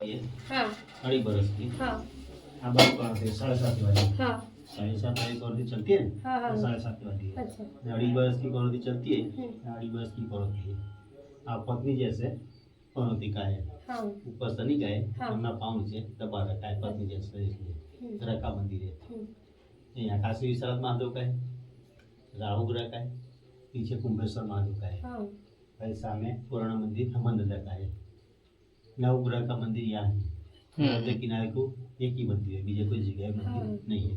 हाँ. अड़ी बरस की हाँ आप कहाँ थे साढ़े सात वाली हाँ. साढ़े सात वाली कौरती चलती है हाँ, हाँ। साढ़े सात वाली है अच्छा अड़ी बरस की कौरती चलती है। अड़ी बरस की कौरती है आप पत्नी जैसे कौरती का है हाँ. ऊपर सनी का है हाँ। हमने पाँव नीचे दबा रखा है पत्नी जैसे इसलिए रखा मंदिर है यहाँ काशी विश्वनाथ महादेव का है राहु ग्रह का है पीछे कुंभेश्वर महादेव का है. हाँ और सामने पुराना मंदिर हनुमान दादा का है नवग्रह का मंदिर यहाँ है। नर्मदे किनारे को एक ही मंदिर है बीजे कोई जगह मंदिर हाँ। नहीं है।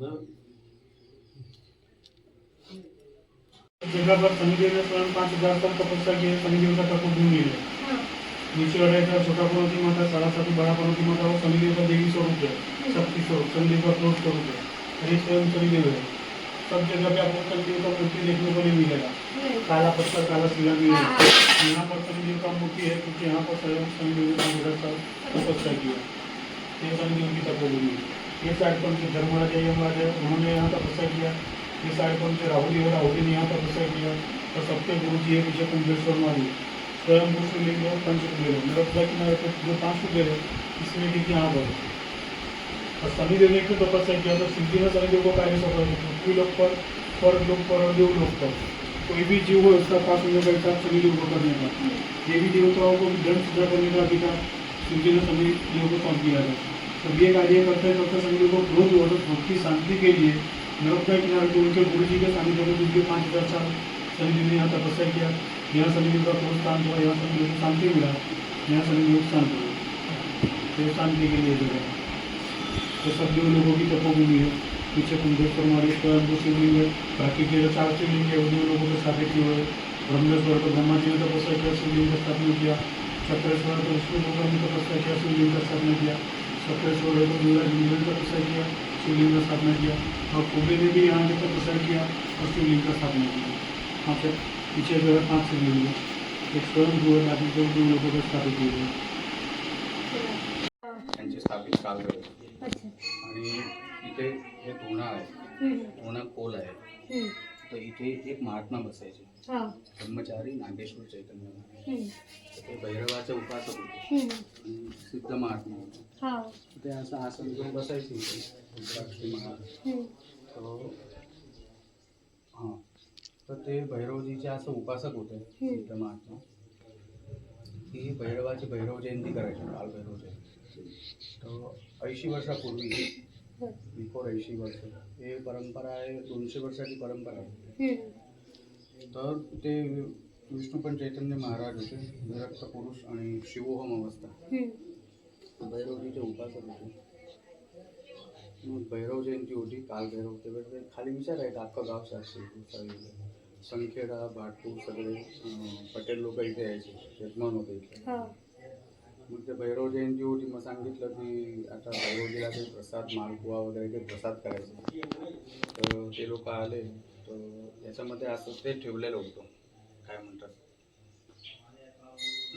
बराबर? जगह पर शनिदेव ने स्वयं पाँच हज़ार तक तपस्या की है शनिदेव का तप है। नीचे छोटा पर्वती माता बड़ा पर्वती माता वो शनिदेव का देवी स्वरूप है शक्ति स्वरूप शनिदेव का क्रोध स्वरूप है। ये स्वयं शनिदेव है। सब जगह पे आपको शनिदेव का मूर्ति देखने को नहीं मिलेगा काला पत्थर काला शिला भी है। यहाँ पर शनिदेव का मूर्ति है क्योंकि यहाँ पर स्वयं शनिदेव ने पाँच हजार साल तपस्या की है ये शनिदेव की तपोभूमि ये साइड पर उनके धर्मराज है यमराज है उन्होंने यहाँ तपस्या किया ये साइड पर उनके राहुल है राहुल ने यहाँ तपस्या किया और सबके गुरु जी है पीछे कुंभेश्वर महादेव स्वयं शिवलिंग है पंचकुबेर. है नर्मदा किनारे पर जो पांच कुबेर है इसमें ठीक यहाँ पर और शनिदेव ने क्यों तपस्या किया तो सिद्धि में शनिदेव को कार्य सफल है पृथ्वी लोक पर स्वर्ग लोक पर और देव लोक पर। कोई भी जीव हो, उसका पास होने का हिसाब शनिदेव को करने का। देवी देवताओं को भी दंड सजा करने का अधिकार शिवजी ने शनिदेव को सौंप दिया था। तो ये कार्य करते करते शनिदेव को क्रोध और भक्ति शांति के लिए नर्मदा किनारे को उनके गुरु जी के सानिध्य में जिनके पाँच हज़ार साल शनिदेव ने यहाँ तपस्या किया। यहाँ शनिदेव का क्रोध शांत हुआ, यहाँ शनिदेव को शांति मिला। यहाँ शनिदेव को शांत हुआ। तो शांति के लिए जगह है। तो सब देव लोगों की तपोभूमि है, पीछे कुंभेश्वर महादेव स्वयं शिवलिंग है, बाकी के जो चार शिवलिंग है देव लोगों के स्थापित किए हुए ब्रह्मेश्वर तो ब्रह्मा जी ने तपस्या किया शिवलिंग का स्थापना किया, चक्रेश्वर तो विष्णु भगवान ने तपस्या किया शिवलिंग का स्थापना किया, चक्रेश्वर है तो दुर्गा जी ने तपस्या किया, शिवलिंग का स्थापना किया, और कुबेर ने भी यहाँ पे तपस्या किया और शिवलिंग का स्थापना किया। वहाँ पे पीछे जो है पाँच शिवलिंग है। एक स्वयं जो है बाकी जो लोगों को स्थापित किए हुए तोरणा आहे. तोरणा खोल आहे. तर इथे एक महात्मा बसायचे. ब्रह्मचारी नागेश्वर चैतन्य ते भैरवाचे उपासक होते. सिद्ध महात्मा होते. ते असं आसन घेऊन बसायचे रुद्राक्षी महाराज. तर हां. तर ते भैरवजीचे असं उपासक होते सिद्ध महात्मा. ती भैरवाची भैरव जयंती करायची काल भैरव जयंती. तर ऐंशी वर्षापूर्वी बिफोर ऐंशी वर्ष. हे परंपरा आहे दोनशे वर्षाची परंपरा आहे. तर ते विष्णुपण चैतन्य महाराज होते विरक्त पुरुष आणि शिवोहम अवस्था. भैरवजीचे उपासक होते. मग भैरव जयंती होती काल भैरव त्यावेळेस खाली विचारायचं अख्खं गाव शास्त्री संखेडा भाटपूर सगळे पटेल लोक इथे यायचे यजमान होते इथे. मग ते भैरव जयंती होती मग सांगितलं की आता भैरवजीला काही प्रसाद मालपुवा वगैरे काही प्रसाद करायचे तर ते लोक आले तर याच्यामध्ये असं ते ठेवलेलं होतं काय म्हणतात?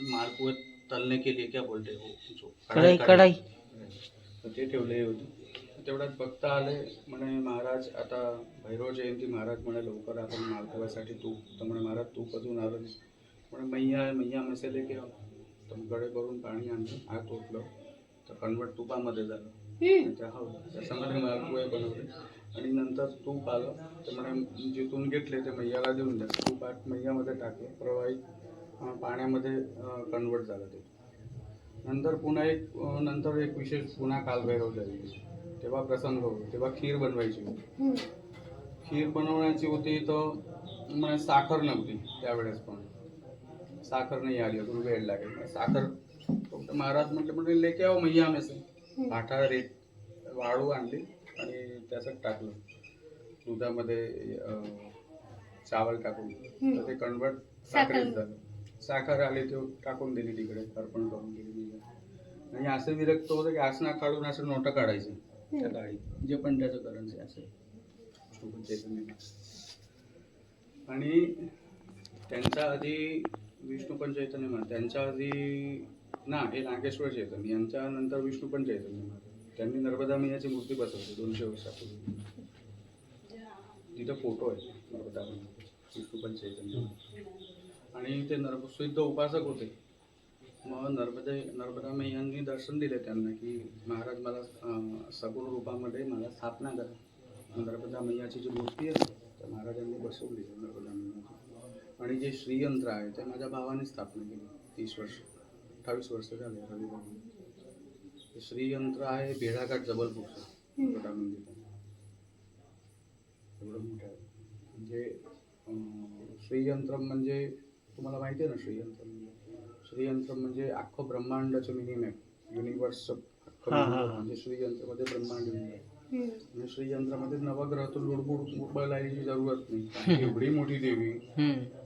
मालपुवे तलने के लिए क्या बोलते हो? कढाई कढाई तर ते ठेवले होते। तेवढ्यात भक्त आले म्हणे महाराज आता भैरव जयंती महाराज म्हणे लवकर आपण मालपुव्यासाठी तूप तर म्हणे महाराज तूप अजून आलं नाही म्हणे मैया मैया मसाले की तर मग पाणी आणलं आत ओतलं तर कन्वर्ट तुपामध्ये झालं. हम्म, आणि त्या हो त्याच्यामध्ये मालपुवे बनवले. आणि नंतर तूप आलं. तर म्हणे जिथून घेतले ते मैयाला देऊन द्या. तूप आत मैयामध्ये टाकलं. प्रवाहित अं, पाण्यामध्ये कन्वर्ट झालं ते. नंतर पुन्हा एक नंतर एक विशेष पुन्हा कालभैरव झाली. तेव्हा प्रसंग होतो तेव्हा खीर बनवायची होती. खीर बनवण्याची होती तर साखर नव्हती त्यावेळेस पण. साखर नाही आली अजून वेळ लागेल. साखर तर महाराज म्हटले म्हणजे लेके आहो मैया में से. भाटा रेत वाळू आणली आणि त्याच्यात टाकलं. दुधामध्ये चावल टाकून. तर ते कन्वर्ट साखरेत झालं. साखर आली ते टाकून दिली तिकडे अर्पण करून दिली तिकडे. आणि असं विरक्त होतं की आसना काढून असं नोटं काढायचे. त्या डाळीत जे पण त्याचं करन्सी असेल. आणि त्यांच्या आधी विष्णुपंच चैतन्य महाराज त्यांच्या आधी ना हे नागेश्वर चैतन्य यांच्या नंतर विष्णुपंच चैतन्य महाराज त्यांनी नर्मदा मैयाची मूर्ती बसवली दोनशे वर्षापूर्वी. तिथं फोटो आहे नर्मदा मैयाचा विष्णुपंच चैतन्य आणि ते नर्म सिद्ध उपासक होते. मग नर्मदे नर्मदा मैयांनी दर्शन दिले त्यांना की महाराज मला सगुण रूपामध्ये मला स्थापना करा. नर्मदा मैयाची जी मूर्ती आहे तर महाराजांनी बसवली नर्मदा मैयाची. आणि जे श्रीयंत्र आहे ते माझ्या भावाने स्थापना केली. तीस वर्ष अठ्ठावीस वर्ष झाले रविवारी ते श्रीयंत्र आहे भेडाघाट जबलपूरचं नर्मदा मंदिर. एवढं मोठं आहे. म्हणजे श्रीयंत्रम म्हणजे तुम्हाला माहिती आहे ना श्रीयंत्रम म्हणजे? श्रीयंत्रम म्हणजे अख्खं ब्रह्मांडाचं मिनिमॅप युनिवर्सचं अख्खं हा, हा, हा. म्हणजे श्रीयंत्रमध्ये ब्रह्मांड आहे. आणि श्रीयंत्रामध्ये नवग्रह तर लुडबुड जरूरत नाही. एवढी मोठी देवी.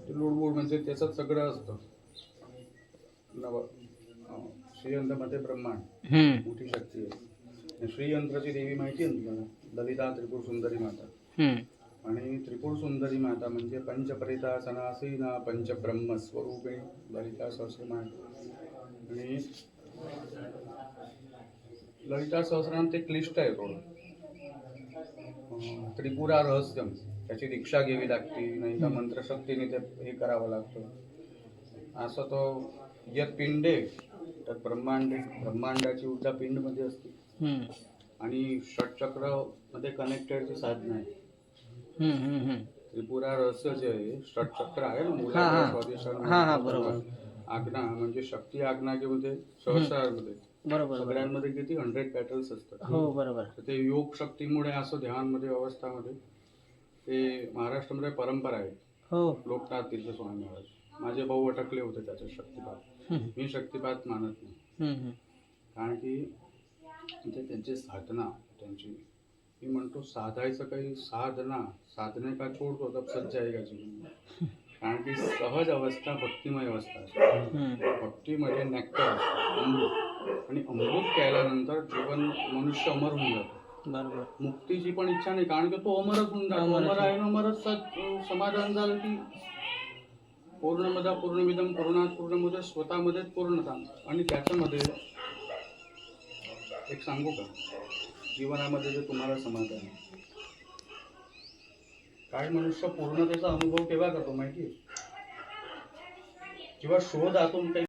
ते लुडबुड म्हणजे त्याच्यात सगळं असतं. नव श्रीयंत्रामध्ये ब्रह्मांड. मोठी शक्ती आहे. आणि श्रीयंत्राची देवी माहिती आहे ना तुम्हाला? ललिता त्रिपुर सुंदरी माता. आणि त्रिपुर सुंदरी माता म्हणजे पंचपरिता सनासीना पंचब्रह्म स्वरूपिणी ललिता सहस्रनाम. आणि ललिता सहस्रनाम ते क्लिष्ट आहे थोडं. त्रिपुरा रहस्यम त्याची दीक्षा घ्यावी लागते नाही का मंत्रशक्तीने ते हे करावं लागतं असं तो यत पिंडे तर ब्रह्मांड ब्रह्मांडाची ऊर्जा पिंडमध्ये असते. आणि षटचक्रमध्ये कनेक्टेडची साधनं आहे. त्रिपुरा रहस्य जे आहे षटचक्र आहे ना हा, हा. हा, हा, बरोबर. आज्ञा म्हणजे शक्ती आज्ञामध्ये सहस्रामध्ये बरोबर. सगळ्यांमध्ये किती? हंड्रेड पॅटर्न्स असतात. हो बरोबर. तर ते योग शक्तीमुळे असं ध्यानमध्ये अवस्थामध्ये ते महाराष्ट्रामध्ये परंपरा आहे. हो. लोकनाथ तीर्थ स्वामी महाराज. माझे भाऊ अटकले होते त्याच्या शक्तिपात. मी शक्तिपात मानत नाही. कारण की म्हणजे त्यांची साधना त्यांची मी म्हणतो साधायचं काही साधना साधने का छोडतो तब सज्ज जाएगा जीवन? कारण की सहज अवस्था भक्तिमय अवस्था असते. हम्म. भक्तीमध्ये नेक्टर आणि अमृत प्यायल्यानंतर जीवन मनुष्य अमर होऊन जातो. बरोबर. मुक्तीची पण इच्छा नाही कारण की तो अमरच होऊन जातो. अमर आहे अमरच समाधान झालं की पूर्णमदा पूर्णविदम पूर्णात पूर्णमुदे स्वतःमध्येच पूर्णता. आणि त्याच्यामध्ये एक सांगू का? जीवनामध्ये जे तुम्हाला समाधान आहे काही मनुष्य पूर्णतेचा अनुभव केव्हा करतो माहिती जेव्हा शोध आतून काही